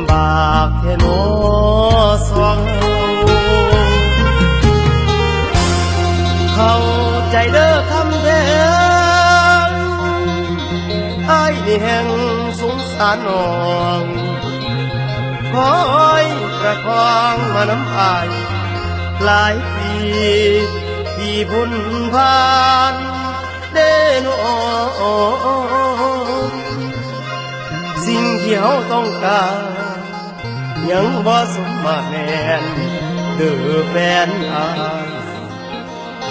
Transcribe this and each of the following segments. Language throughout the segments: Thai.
ำบากแค่โนอสองเข้าใจเด้อคำแพงไอ้นี่แห่งสงสารน้องคอยประคองมาน้ำอายหลายปีที่พุ่นผ่านเด้นอสิ่งที่เขาต้องการ ยังบ่สมมาตรแน่นเด้อแฟนอาย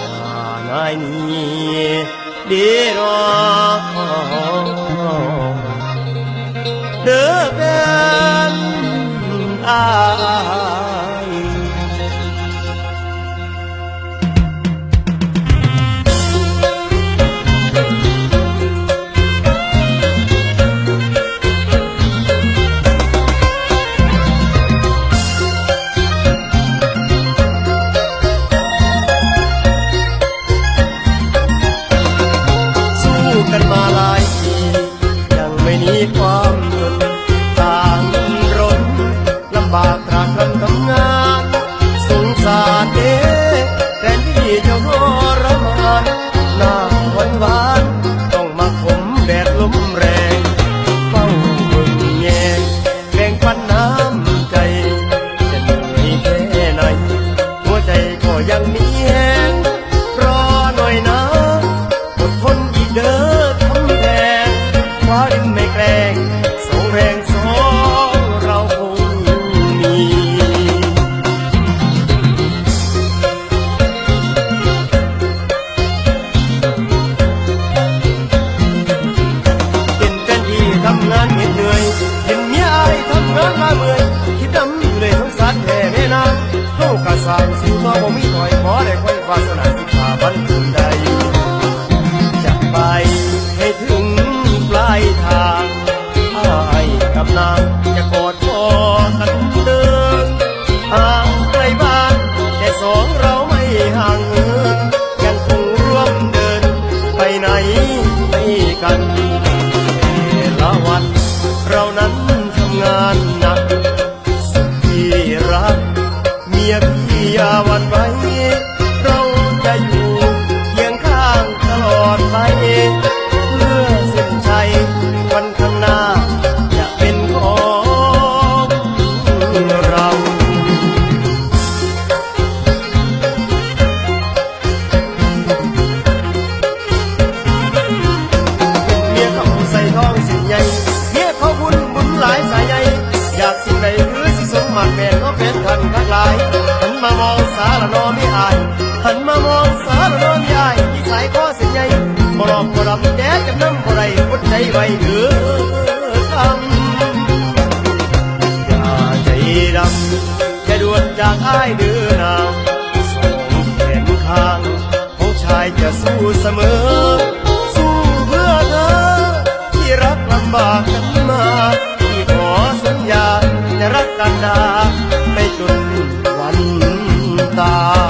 ว่านายนี้เด้อนอเด้อแฟนอาย ความจนต่างรนลำบากตรากตรำทำงานสงสารเด้แต่ที่จะทรมานหน้าหวานวา ลายหันมามองสารนอไม่อายหันมามองสารนอไม่อายที่สายข้อสิ่งใหญ่บ่หลอกบ่รับแดดกับน้ำบ่ไรอดใจไว้เด้อคำอย่าใจดำอย่ด่วนจากอ้ายเด้อนางสองแขนข้างของชายจะสู้เสมอ สู้เพื่อเธอ ที่รักลำบากกันมาที่ขอสัญญาจะรักกันดาไปจนวัน ต